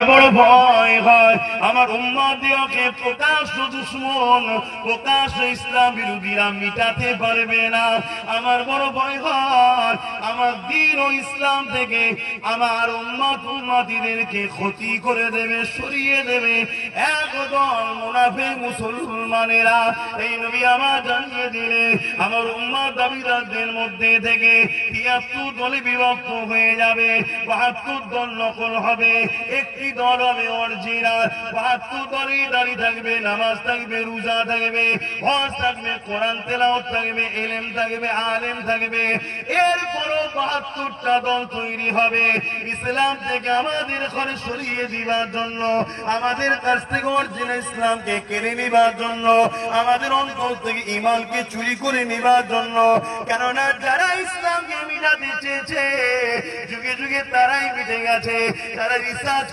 বড় ভয় হয়। আমার উম্মাদিওকে প্রকাশ প্রকাশ ইসলাম বিরোধীরা মিটাতে পারবে না। আমার বড় ভয় হয়। আমার দিন ও ইসলাম থেকে আমার উম্মাদ উম্মাদিদেরকে ক্ষতি করে দেবে, সরিয়ে দেবে। একদল মুনাফে মুসলমানেরা এই নবী আমার জানিয়ে দিলে, আমার উম্মাদ দাবিদারদের মধ্যে থেকে তিয়াত্তর দলে বিভক্ত হয়ে যাবে, বাহাত্তর দল নকল হবে, একটি দল হবে অরিজিনাল, বাহাত্তর দলই দাঁড়িয়ে থাকবে, নামাজ থাকবে, রোজা থাকবে, হজ থাকবে, কোরআন তেলাওয়াত থাকবে, এলেম থাকবে, আলেম থাকবে, এরপরও বাহাত্তরটা দল তৈরি হবে। ইসলাম থেকে আমাদের ঘরে সরিয়ে দিবার জন্য আমাদের কাছ থেকে অরিজিনাল ইসলামকে কেড়ে নিবার জন্য, আমাদের অন্তর থেকে ইমানকে চুরি করে নিবার জন্য, কেননা যারা ইসলামকে মিটাতে চেয়েছে যুগে যুগে তারাই মিটে গেছে, তারা রিসার্চ